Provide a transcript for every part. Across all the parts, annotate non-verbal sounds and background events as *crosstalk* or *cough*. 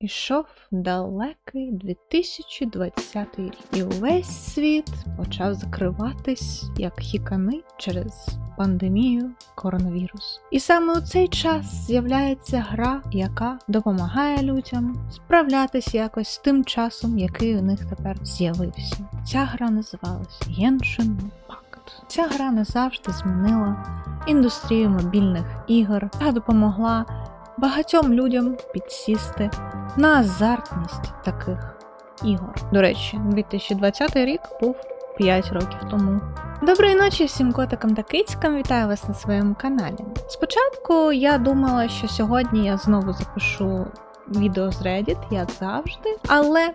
Ішов далекий 2020 рік, і увесь світ почав закриватись як хікани через пандемію коронавірусу. І саме у цей час з'являється гра, яка допомагає людям справлятись якось з тим часом, який у них тепер з'явився. Ця гра називалась Genshin Impact. Ця гра назавжди змінила індустрію мобільних ігор та допомогла багатьом людям підсісти на азартність таких ігор. До речі, 2020 рік був 5 років тому. Доброї ночі всім котикам та кицькам, вітаю вас на своєму каналі. Спочатку я думала, що сьогодні я знову запишу відео з Reddit, як завжди, але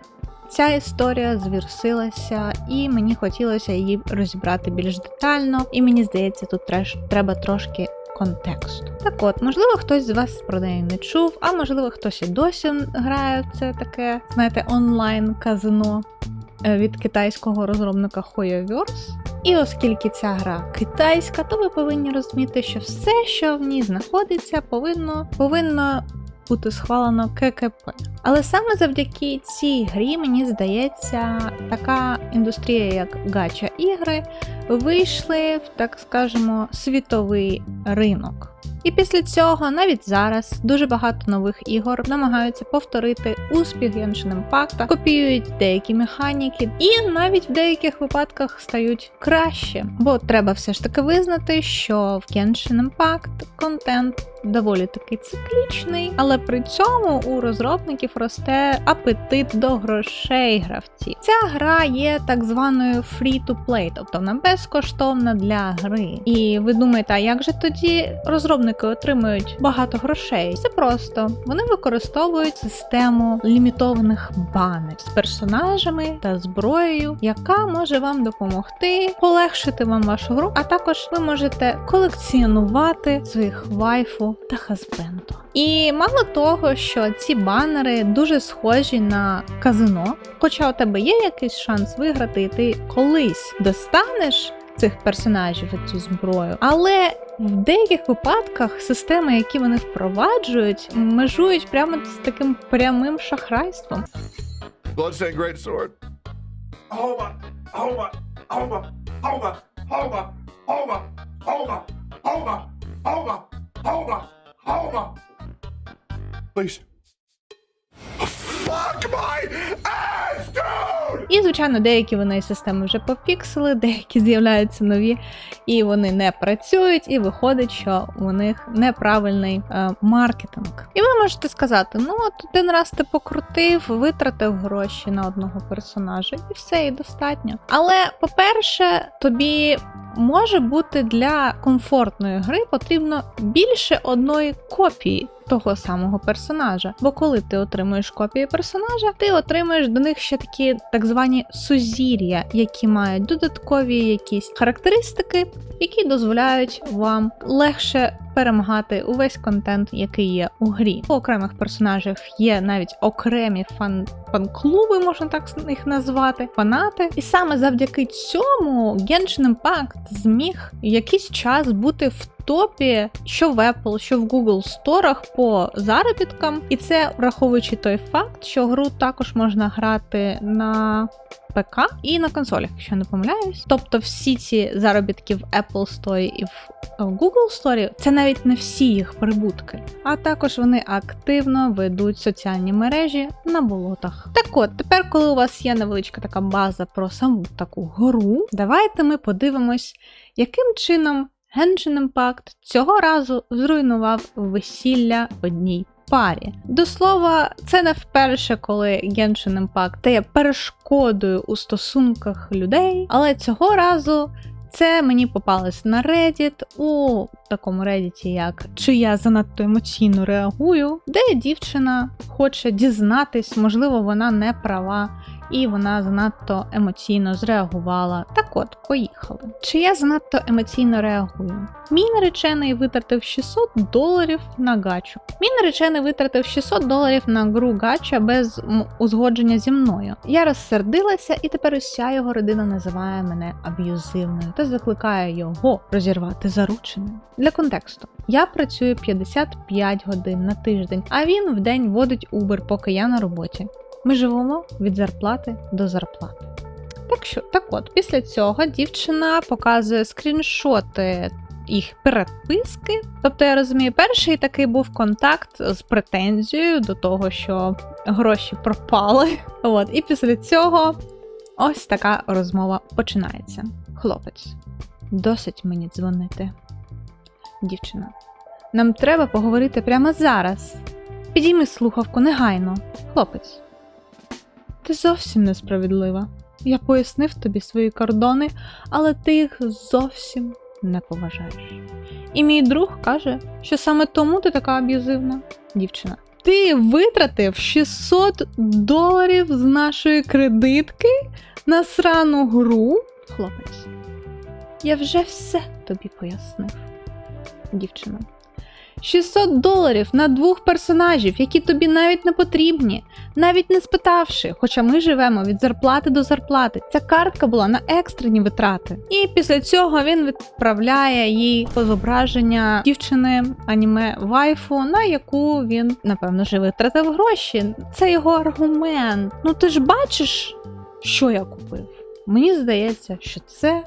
ця історія зверсилася, і мені хотілося її розібрати більш детально, і мені здається, тут треба трошки контексту. Так от, можливо, хтось з вас про неї не чув, а можливо, хтось і досі грає це таке, знаєте, онлайн казино е, від китайського розробника HoYoverse. І оскільки ця гра китайська, то ви повинні розуміти, що все, що в ній знаходиться, повинно, повинно бути схвалено ККП. Але саме завдяки цій грі, мені здається, така індустрія, як гача ігри, вийшли в, так скажемо, світовий ринок. І після цього, навіть зараз, дуже багато нових ігор намагаються повторити успіх Genshin Impact, копіюють деякі механіки, і навіть в деяких випадках стають краще. Бо треба все ж таки визнати, що в Genshin Impact контент доволі таки циклічний, але при цьому у розробників росте апетит до грошей гравців. Ця гра є так званою free-to-play, тобто вона безкоштовна для гри. І ви думаєте, а як же тоді розробники отримують багато грошей? Це просто вони використовують систему лімітованих банер з персонажами та зброєю, яка може вам допомогти полегшити вам вашу гру, а також ви можете колекціонувати своїх вайфу та хазбенду. І мало того, що ці банери дуже схожі на казино, хоча у тебе є якийсь шанс виграти, і ти колись достанеш цих персонажів і цю зброю, але в деяких випадках системи, які вони впроваджують, межують прямо з таким прямим шахрайством. Great Sword. Homer, Homer, Homer, Homer, Homer, Homer, Homer, Homer, Homer, Homer, Homer. Please. Fuck my ass, dude! І, звичайно, деякі вони системи вже пофіксили, деякі з'являються нові, і вони не працюють, і виходить, що у них неправильний е, маркетинг. І ви можете сказати: ну от один раз ти покрутив, витратив гроші на одного персонажа, і все, і достатньо. Але, по-перше, тобі. Може бути для комфортної гри потрібно більше одної копії того самого персонажа. Бо коли ти отримуєш копії персонажа, ти отримуєш до них ще такі так звані сузір'я, які мають додаткові якісь характеристики, які дозволяють вам легше перемагати увесь контент, який є у грі. У окремих персонажах є навіть окремі фан фан-клуби, можна так їх назвати, фанати. І саме завдяки цьому Genshin Impact зміг якийсь час бути в топі, що в Apple, що в Google сторах по заробіткам. І це враховуючи той факт, що гру також можна грати на ПК і на консолях, якщо не помиляюсь. Тобто всі ці заробітки в Apple Store і в Google Store це навіть не всі їх прибутки, а також вони активно ведуть соціальні мережі на болотах. Так от, тепер, коли у вас є невеличка така база про саму таку гру, давайте ми подивимось, яким чином Genshin Impact цього разу зруйнував весілля одній парі. До слова, це не вперше, коли Genshin Impact стає перешкодою у стосунках людей, але цього разу. Це мені попалось на Reddit у такому Reddit, як чи я занадто емоційно реагую, де дівчина хоче дізнатись, можливо, вона не права, і вона занадто емоційно зреагувала. Так от, поїхали. Чи я занадто емоційно реагую? Мій наречений витратив 600 доларів на гачу. Мій наречений витратив 600 доларів на гру гача без узгодження зі мною. Я розсердилася, і тепер уся його родина називає мене аб'юзивною та закликає його розірвати заручини. Для контексту, я працюю 55 годин на тиждень, а він в день водить Uber, поки я на роботі. Ми живемо від зарплати до зарплати. Так що, так от, після цього дівчина показує скріншоти їх переписки. Тобто, я розумію, перший такий був контакт з претензією до того, що гроші пропали. *laughs* От, і після цього ось така розмова починається. Хлопець, досить мені дзвонити. Дівчина, нам треба поговорити прямо зараз. Підійми слухавку негайно. Хлопець. Ти зовсім несправедлива. Я пояснив тобі свої кордони, але ти їх зовсім не поважаєш. І мій друг каже, що саме тому ти така аб'юзивна, дівчина. Ти витратив 600 доларів з нашої кредитки на срану гру, хлопець. Я вже все тобі пояснив, дівчина. 600 доларів на двох персонажів, які тобі навіть не потрібні, навіть не спитавши, хоча ми живемо від зарплати до зарплати. Ця картка була на екстрені витрати. І після цього він відправляє їй по зображення дівчини аніме вайфу, на яку він, напевно, вже витратив гроші. Це його аргумент. Ну ти ж бачиш, що я купив? Мені здається, що це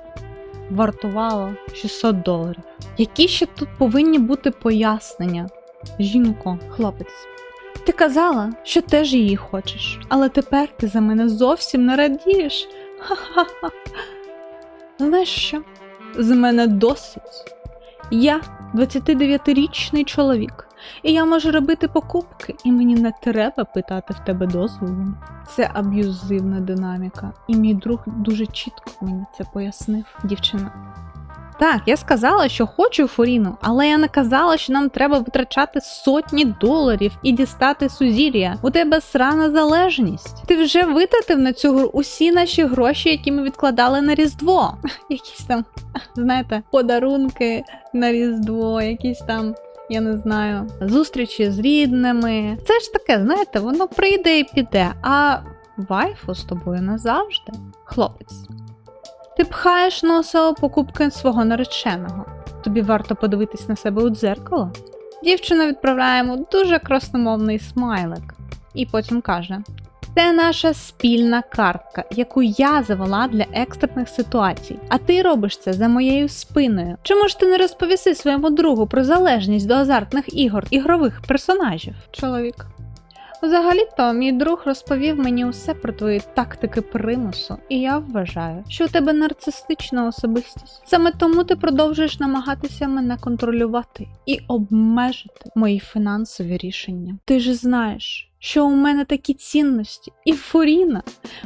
вартувало 600 доларів. Які ще тут повинні бути пояснення? Жінко, хлопець. Ти казала, що теж її хочеш, але тепер ти за мене зовсім не радієш. Ха-ха-ха. Знаєш що? З мене досить. Я 29-річний чоловік, і я можу робити покупки, і мені не треба питати в тебе дозволу. Це аб'юзивна динаміка, і мій друг дуже чітко мені це пояснив, дівчина. Так, я сказала, що хочу Форіну, але я не казала, що нам треба витрачати сотні доларів і дістати сузір'я. У тебе срана залежність. Ти вже витратив на цю гру усі наші гроші, які ми відкладали на Різдво. *laughs* Якісь там, знаєте, подарунки на Різдво, якісь там. Я не знаю, зустрічі з рідними. Це ж таке, знаєте, воно прийде і піде. А вайфу з тобою назавжди. Хлопець. Ти пхаєш носа у покупки свого нареченого. Тобі варто подивитись на себе у дзеркало. Дівчина відправляє йому дуже красномовний смайлик і потім каже: Це наша спільна картка, яку я завела для екстрених ситуацій. А ти робиш це за моєю спиною. Чому ж ти не розповіси своєму другу про залежність до азартних ігор ігрових персонажів? Чоловік. Взагалі-то мій друг розповів мені усе про твої тактики примусу, і я вважаю, що у тебе нарцистична особистість. Саме тому ти продовжуєш намагатися мене контролювати і обмежити мої фінансові рішення. Ти ж знаєш, що у мене такі цінності, і Фуріна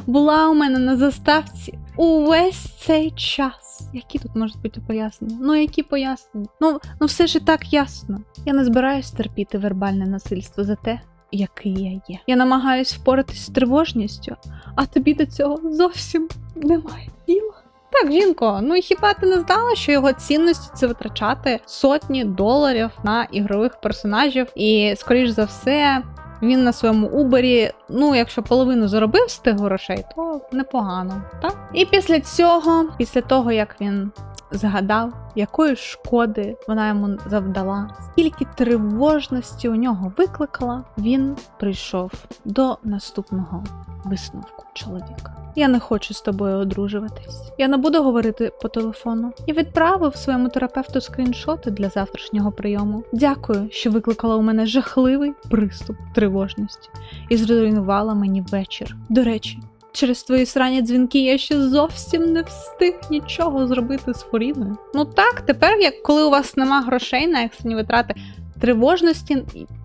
була у мене на заставці увесь цей час. Які тут можуть бути пояснення? Ну які пояснення? Ну, ну все ж і так ясно. Я не збираюсь терпіти вербальне насильство за те, який я є. Я намагаюсь впоратись з тривожністю, а тобі до цього зовсім немає діла. Так, жінко, ну і хіба ти не знала, що його цінності це витрачати сотні доларів на ігрових персонажів, і, скоріш за все, він на своєму убері, ну, якщо половину заробив з тих грошей, то непогано, так? І після цього, після того, як він згадав, якої шкоди вона йому завдала, скільки тривожності у нього викликала, він прийшов до наступного висновку чоловіка. Я не хочу з тобою одружуватись. Я не буду говорити по телефону. Я відправив своєму терапевту скріншоти для завтрашнього прийому. Дякую, що викликала у мене жахливий приступ тривожності і зруйнувала мені вечір. До речі, Через твої срані дзвінки я ще зовсім не встиг нічого зробити з Форіною. Ну так, тепер, як коли у вас нема грошей на екстрені витрати, тривожності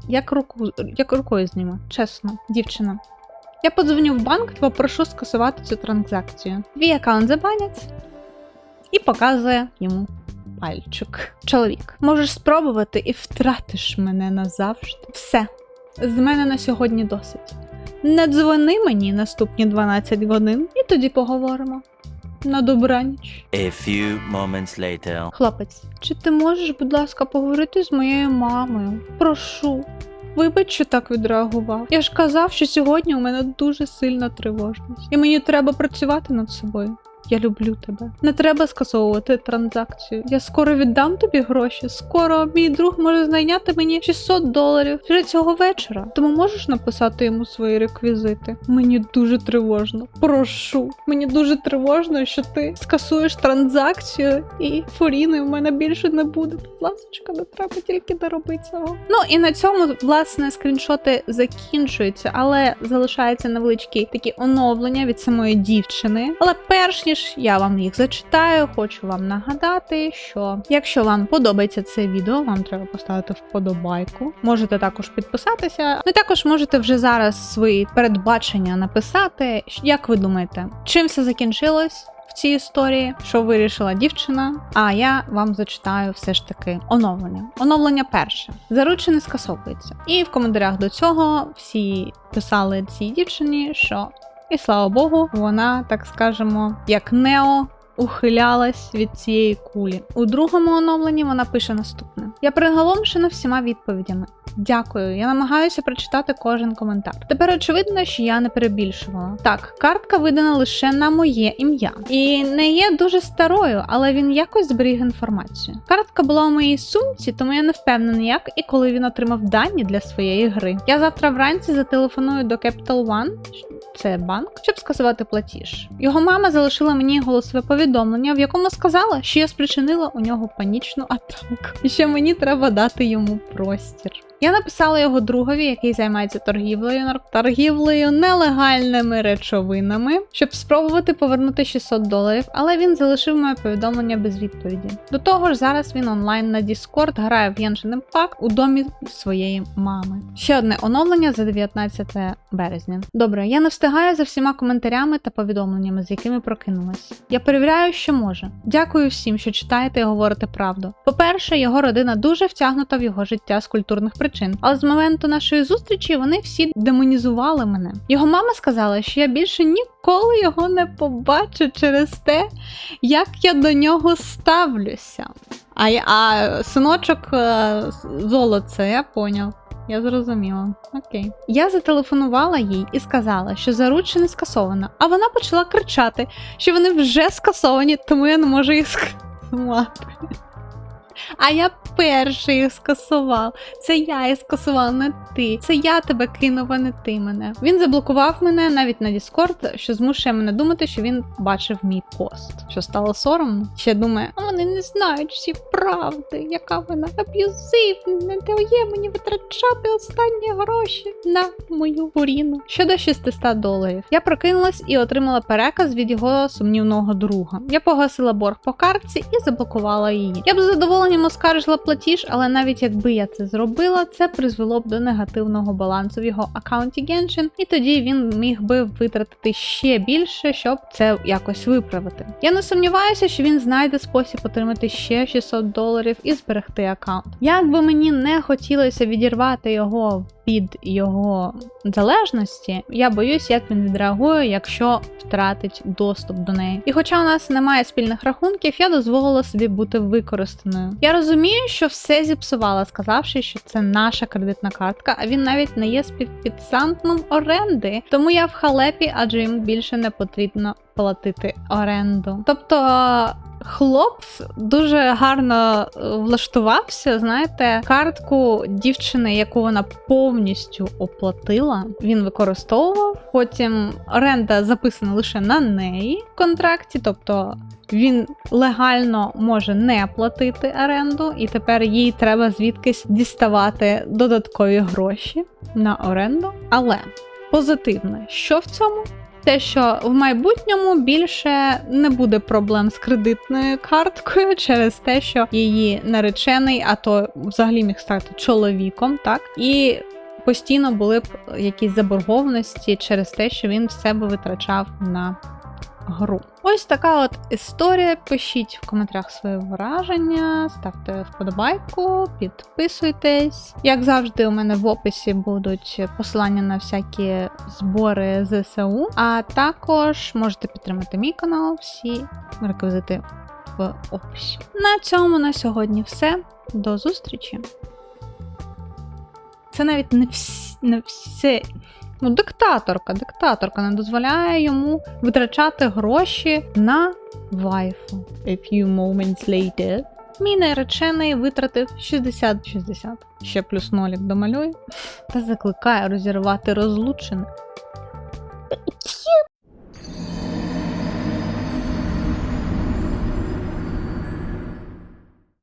як руку як рукою зніме, чесно, дівчина. Я подзвоню в банк і попрошу скасувати цю транзакцію. Твій аккаунт забанять і показує йому пальчик. Чоловік, можеш спробувати і втратиш мене назавжди. Все, з мене на сьогодні досить. Не дзвони мені наступні 12 годин, і тоді поговоримо. На добраніч. A few moments later. Хлопець, чи ти можеш, будь ласка, поговорити з моєю мамою? Прошу. Вибач, що так відреагував. Я ж казав, що сьогодні у мене дуже сильна тривожність, і мені треба працювати над собою. Я люблю тебе. Не треба скасовувати транзакцію. Я скоро віддам тобі гроші. Скоро мій друг може знайняти мені 600 доларів вже цього вечора. Тому можеш написати йому свої реквізити. Мені дуже тривожно. Прошу. Мені дуже тривожно, що ти скасуєш транзакцію і фуріни в мене більше не буде. Ласочка, не треба тільки не робити цього. Ну і на цьому власне скріншоти закінчуються, але залишаються невеличкі такі оновлення від самої дівчини. Але перш ніж я вам їх зачитаю, хочу вам нагадати, що якщо вам подобається це відео, вам треба поставити вподобайку. Можете також підписатися. Ну також можете вже зараз свої передбачення написати. Як ви думаєте, чим все закінчилось? В цій історії, що вирішила дівчина, а я вам зачитаю все ж таки оновлення. Оновлення перше. Заручене скасовується. І в коментарях до цього всі писали цій дівчині, що і слава Богу, вона, так скажемо, як Нео. Ухилялась від цієї кулі. У другому оновленні вона пише наступне: Я приголомшена всіма відповідями. Дякую, я намагаюся прочитати кожен коментар. Тепер очевидно, що я не перебільшувала. Так, картка видана лише на моє ім'я і не є дуже старою, але він якось зберіг інформацію. Картка була у моїй сумці, тому я не впевнена, як і коли він отримав дані для своєї гри. Я завтра вранці зателефоную до Capital One, це банк, щоб скасувати платіж. Його мама залишила мені голосове повідомлення, в якому сказала, що я спричинила у нього панічну атаку, і що мені треба дати йому простір. Я написала його другові, який займається торгівлею торгівлею нелегальними речовинами, щоб спробувати повернути 600 доларів, але він залишив моє повідомлення без відповіді. До того ж, зараз він онлайн на Discord грає в Genshin Impact у домі своєї мами. Ще одне оновлення за 19 березня. Добре, я не встигаю за всіма коментарями та повідомленнями, з якими прокинулась. Я перевіряю, що може. Дякую всім, що читаєте і говорите правду. По-перше, його родина дуже втягнута в його життя з культурних причин, але з моменту нашої зустрічі вони всі демонізували мене. Його мама сказала, що я більше ніколи його не побачу через те, як я до нього ставлюся. А, а синочок е, золоце, я поняв. Я зрозуміла. Окей. Я зателефонувала їй і сказала, що заручене скасовано, а вона почала кричати, що вони вже скасовані, тому я не можу їх *laughs* скасувати. А я перший їх скасував. Це я їх скасував, не ти. Це я тебе кинув, а не ти мене. Він заблокував мене навіть на Discord, що змушує мене думати, що він бачив мій пост. Що стало соромно? Ще думає, а вони не знають всі правди, яка вона аб'юзивна, не дає мені витрачати останні гроші на мою буріну. Щодо 600 доларів. Я прокинулась і отримала переказ від його сумнівного друга. Я погасила борг по картці і заблокувала її. Я б з задоволенням оскаржила платіж, але навіть якби я це зробила, це призвело б до негативного балансу в його аккаунті Genshin, і тоді він міг би витратити ще більше, щоб це якось виправити. Я не сумніваюся, що він знайде спосіб отримати ще 600 доларів і зберегти аккаунт. Як би мені не хотілося відірвати його від його залежності, я боюсь, як він відреагує, якщо втратить доступ до неї. І хоча у нас немає спільних рахунків, я дозволила собі бути використаною. Я розумію, що все зіпсувала, сказавши, що це наша кредитна картка, а він навіть не є співпідсантном оренди. Тому я в халепі, адже йому більше не потрібно платити оренду. Тобто. Хлопець дуже гарно е, влаштувався. Знаєте, картку дівчини, яку вона повністю оплатила, він використовував. Потім оренда записана лише на неї в контракті, тобто він легально може не платити оренду, і тепер їй треба звідкись діставати додаткові гроші на оренду. Але позитивне, що в цьому? Те, що в майбутньому більше не буде проблем з кредитною карткою *laughs* через те, що її наречений, а то взагалі міг стати чоловіком, так? І постійно були б якісь заборгованості через те, що він все себе витрачав на гру. Ось така от історія. Пишіть в коментарях свої враження, ставте вподобайку, підписуйтесь. Як завжди, у мене в описі будуть посилання на всякі збори ЗСУ. А також можете підтримати мій канал, всі реквізити в описі. На цьому на сьогодні все. До зустрічі! Це навіть не, всі, не все. Ну, диктаторка, диктаторка не дозволяє йому витрачати гроші на вайфу. A few moments later. Мій наречений витратив 60-60. Ще плюс нолік домалюй. Та закликає розірвати розлучених.